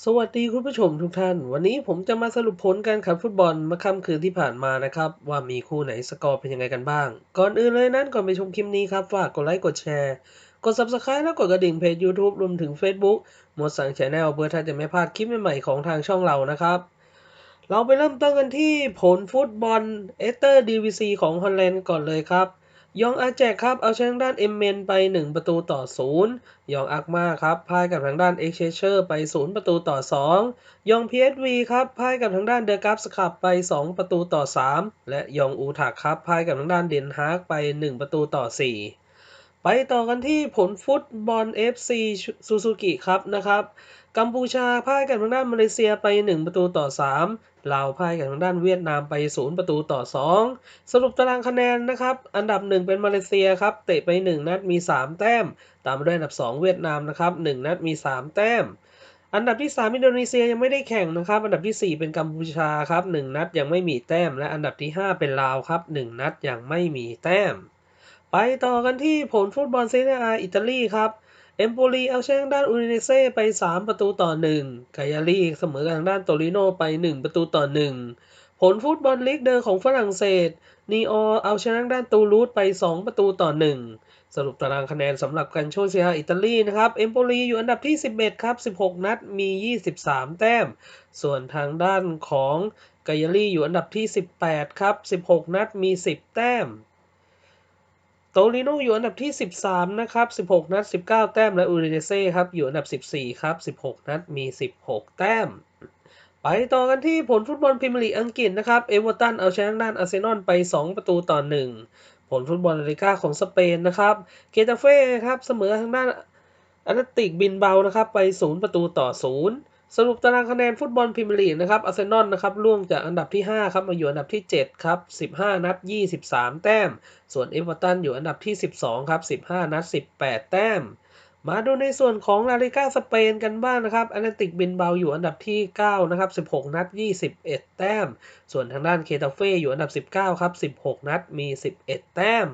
สวัสดีคุณผู้ชมทุกท่าน วันนี้ผมจะมาสรุปผลการข่งฟุตบอลเมื่อค่ำคืนที่ผ่านมานะครับ ว่ามีคู่ไหนสกอร์เป็นยังไงกันบ้าง ก่อนอื่นเลยนั้นก่อนไปชมคลิปนี้ครับ ฝากกดไลค์กดแชร์ กด Subscribe แล้วกดกระดิ่งเพจ YouTube รวมถึง Facebook หมดสั่ง Channel เพื่อท่านจะไม่พลาดคลิปใหม่ๆของทางช่องเรานะครับ เราไปเริ่มต้นกันที่ผลฟุตบอลเอเตอร์ดีวีซีของฮอลแลนด์ก่อนเลยครับ ยองอาแจกครับ เอาชนะทางด้านเอ็มเมนไป 1 ประตูต่อ 0 ยองอักมาครับพ่ายกับทางด้านเอ็กเชเชอร์ไป 0 ประตูต่อ 2 ยองพีเอสวีครับพ่ายกับทางด้านเดอะกัฟสคับไป 2 ประตูต่อ 3 และยองอูทักครับพ่ายกับทางด้านเดนฮากไป 1 ประตูต่อ 4 ไปต่อกันที่ผลฟุตบอล FC ซูซูกิครับนะครับกัมพูชาพ่ายกับทางด้านมาเลเซียไป 1 ประตูต่อ 3ลาวพ่ายกับทางด้านเวียดนามไป 0 ประตูต่อ 2 สรุปตารางคะแนนนะครับ อันดับ 1 เป็นมาเลเซียครับเตะไป 1 นัดมี 3 แต้ม ตามด้วยอันดับ 2 เวียดนามนะครับ1นัดมี 3 แต้ม อันดับที่ 3 อินโดนีเซียยังไม่ได้แข่งนะครับ อันดับที่ 4 เป็นกัมพูชาครับ1นัดยังไม่มีแต้ม และอันดับที่ 5 เป็นลาวครับ1นัดยังไม่มีแต้ม ไปต่อกันที่ผลฟุตบอลเซเรียอาอิตาลีครับ เอมโปลีเอาชนะด้านอูดิเนเซ่ไป 3 ประตูต่อ1กายาลีเสมอกับทางด้านโตริโนไป 1 ประตูต่อ 1 ผลฟุตบอลลีกเดอร์ของฝรั่งเศสนีโอเอาชนะด้านตูลูสไป 2 ประตูต่อ 1 สรุปตารางคะแนนสำหรับกันโชเซียอิตาลีนะครับ เอมโปลีอยู่อันดับที่ 11 ครับ 16 นัดมี 23 แต้ม ส่วนทางด้านของกายาลีอยู่อันดับที่ 18 ครับ 16 นัดมี 10 แต้ม โตลิโนอยู่อันดับที่ 13 นะครับ 16 นัด 19 แต้ม และอูริเนเซ่ครับ อยู่อันดับ 14 ครับ 16 นัด มี 16 แต้ม ไปต่อกันที่ผลฟุตบอลพรีเมียร์ลีกอังกฤษนะครับ เอเวอร์ตันเอาชนะด้านอาร์เซนอลไป 2 ประตูต่อ 1 ผลฟุตบอลลาลิก้าของสเปนนะครับ เกตาเฟ่ครับ เสมอทางด้านอนาติกบินเบานะครับ ไป 0 ประตูต่อ 0 สรุปตารางคะแนนฟุตบอลพรีเมียร์ลีกนะครับอาร์เซนอลนะครับล่วงจากอันดับที่ 5 ครับมาอยู่อันดับที่ 7 ครับ 15 นัด 23 แต้ม ส่วนเอเวอร์ตันอยู่อันดับที่ 12 ครับ 15 นัด 18 แต้ม มาดูในส่วนของลาลิก้าสเปนกันบ้างนะครับแอตเลติกบินเบาอยู่อันดับที่ 9 นะครับ 16 นัด 21 แต้ม ส่วนทางด้านเคตาเฟ่อยู่อันดับ 19 ครับ 16 นัดมี 11 แต้ม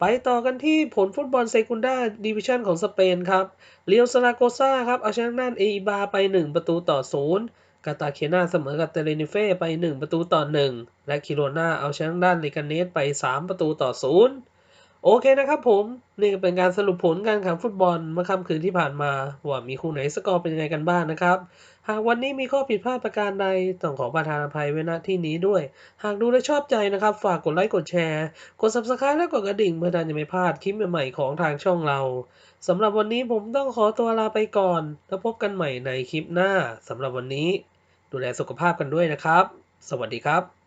ไปต่อกันที่ผลฟุตบอลเซกุนดาดิวิชันของสเปนครับเรียวซาราโกซาครับเอาชนะด้านเอีบาไป 1 ประตูต่อ 0 กาตาเคนาเสมอกับเตเลนิเฟ่ไป 1 ประตูต่อ 1 และคิโรนาเอาชนะด้านเลกาเนสไป 3 ประตูต่อ 0 โอเคนะครับผม นี่ก็เป็นการสรุปผลการแข่งฟุตบอลเมื่อค่ำคืนที่ผ่านมา ว่ามีคู่ไหนสกอร์เป็นยังไงกันบ้างนะครับ หากวันนี้มีข้อผิดพลาดประการใดต้องขอประทานอภัยไว้ณที่นี้ด้วย หากดูและชอบใจนะครับ ฝากกดไลค์กดแชร์ กด subscribe และกดกระดิ่งเพื่อท่านจะไม่พลาดคลิปใหม่ๆของทางช่องเราสำหรับวันนี้ผมต้องขอตัวลาไปก่อน แล้วพบกันใหม่ในคลิปหน้าสำหรับวันนี้ ดูแลสุขภาพกันด้วยนะครับ สวัสดีครับ